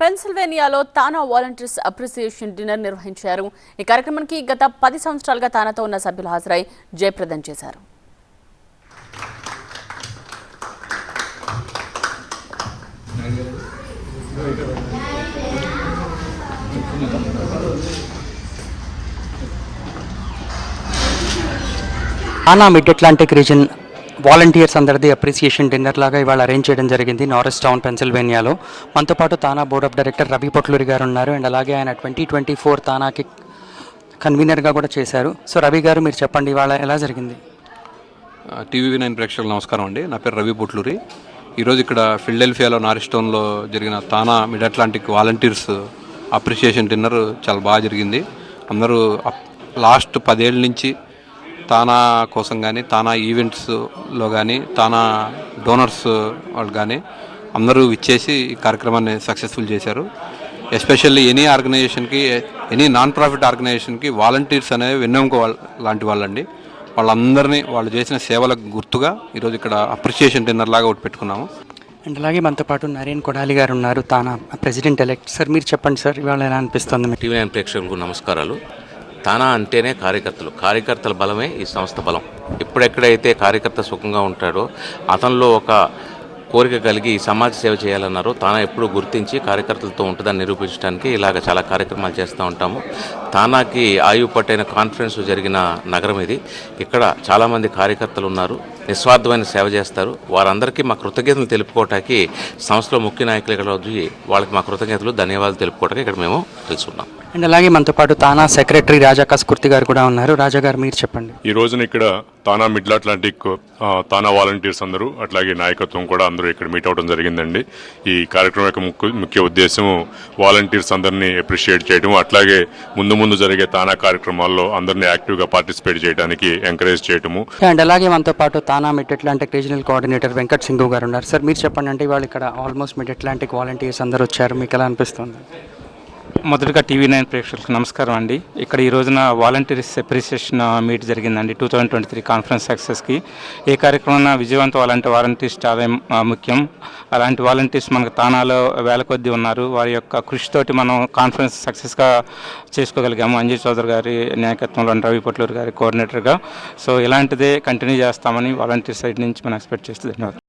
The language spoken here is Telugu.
పెన్సిల్వేనియాలో తానా వాలంటీర్స్ అప్రిసియేషన్ డిన్నర్ నిర్వహించారు. ఈ కార్యక్రమానికి గత పది సంవత్సరాలుగా తానాతో ఉన్న సభ్యులు హాజరై జయప్రదం చేశారు. TANA mid Atlantic region volunteers అందరిది అప్రిసియేషన్ డిన్నర్ లాగా ఇవాళ అరేంజ్ చేయడం జరిగింది నారెస్ టౌన్ పెన్సిల్వేనియాలో మనతో పాటు TANA board of director Ravi Potluri garu ఉన్నారు. అండ్ అలాగే ఆయన ట్వంటీ ట్వంటీ ఫోర్ తానాకి కన్వీనర్గా కూడా చేశారు. సో రవి గారు మీరు చెప్పండి ఇవాళ ఎలా జరిగింది? టీవీ నైన్ ప్రేక్షకులు నమస్కారం అండి. నా పేరు రవి పుట్లూరి. ఈరోజు ఇక్కడ ఫిల్డెల్ఫియాలో నారిస్టోన్లో జరిగిన TANA mid Atlantic volunteers appreciation dinner చాలా బాగా జరిగింది. అందరూ లాస్ట్ పదేళ్ళ నుంచి తానా కోసం కానీ తానా ఈవెంట్స్లో కానీ తానా డోనర్స్ వాళ్ళు కానీ అందరూ ఇచ్చేసి ఈ కార్యక్రమాన్ని సక్సెస్ఫుల్ చేశారు. ఎస్పెషల్లీ ఎనీ ఆర్గనైజేషన్కి ఎనీ నాన్ ప్రాఫిట్ ఆర్గనైజేషన్కి వాలంటీర్స్ అనేవి వెన్నెముక వాళ్ళ లాంటి వాళ్ళండి. వాళ్ళందరినీ వాళ్ళు చేసిన సేవలకు గుర్తుగా ఈరోజు ఇక్కడ అప్రిషియేషన్ డిన్నర్ లాగా ఒకటి పెట్టుకున్నాము. అండ్ అలాగే మనతో పాటు నరేన్ కొడాలి గారు ఉన్నారు తానా ప్రెసిడెంట్ ఎలెక్ట్ సార్ మీరు చెప్పండి సార్ ఇవాళ ఎలా అనిపిస్తుంది మీకు? టీవీ నైన్ ప్రేక్షకులకు నమస్కారాలు. తానా అంటేనే కార్యకర్తలు. కార్యకర్తల బలమే ఈ సంస్థ బలం. ఎప్పుడెక్కడైతే కార్యకర్త సుఖంగా ఉంటాడో అతనిలో ఒక కోరిక కలిగి సమాజ సేవ చేయాలన్నారో తానా ఎప్పుడు గుర్తించి కార్యకర్తలతో ఉంటుందని నిరూపించడానికి ఇలాగ చాలా కార్యక్రమాలు చేస్తూ ఉంటాము. తానాకి ఆయువు పట్టైన కాన్ఫరెన్స్ జరిగిన నగరం ఇది. ఇక్కడ చాలామంది కార్యకర్తలు ఉన్నారు. నిస్వార్థమైన సేవ చేస్తారు. వారందరికీ మా కృతజ్ఞతలు తెలుపుకోవటానికి సంస్థలో ముఖ్య నాయకులు ఇక్కడ వచ్చి వాళ్ళకి మా కృతజ్ఞతలు ధన్యవాదాలు తెలుపుకోవటానికి ఇక్కడ మేము తెలుసుకున్నాం. అండ్ అలాగే మనతో పాటు తానా సెక్రటరీ రాజా కస్కుర్తి గారు కూడా ఉన్నారు. రాజా గారు మీరు చెప్పండి. ఈ రోజున ఇక్కడ TANA mid Atlantic TANA volunteers అందరూ అట్లాగే నాయకత్వం కూడా అందరూ ఇక్కడ మీట్ అవడం జరిగిందండి. ఈ కార్యక్రమం యొక్క ముఖ్య ముఖ్య ఉద్దేశం వాలంటీర్స్ అందరినీ అప్రిషియేట్ చేయడం అట్లాగే ముందు ముందు జరిగే తానా కార్యక్రమాల్లో అందరినీ యాక్టివ్గా పార్టిసిపేట్ చేయడానికి ఎంకరేజ్ చేయడము అండ్ అలాగే మనతో పాటు TANA mid Atlantic regional coordinator Venkat Singu garu ఉన్నారు. సార్ మీరు చెప్పండి అంటే ఇవాళ ఇక్కడ ఆల్మోస్ట్ మిడ్ అట్లాంటిక్ వాలంటీర్స్ అందరూ వచ్చారు. మీకు ఎలా అనిపిస్తుంది? మొదటగా టీవీ నైన్ ప్రేక్షకులకు నమస్కారం అండి. ఇక్కడ ఈ రోజున వాలంటీర్స్ అప్రిసియేషన్ మీట్ జరిగిందండి. Two thousand twenty three conference సక్సెస్కి. ఏ కార్యక్రమం విజయవంతం అలాంటి వాలంటీర్స్ చాలా ముఖ్యం. అలాంటి వాలంటీర్స్ మనకు తానాలో వేల కొద్దీ ఉన్నారు. వారి యొక్క కృషితోటి మనం కాన్ఫరెన్స్ సక్సెస్గా చేసుకోగలిగాము. అంజయ్ చౌదరి గారి నాయకత్వంలో రవి పొట్లూరు గారి కోఆర్డినేటర్గా. సో ఇలాంటిదే కంటిన్యూ చేస్తామని వాలంటీర్ సైడ్ నుంచి మనం ఎక్స్పెక్ట్ చేస్తే ధన్యవాదాలు.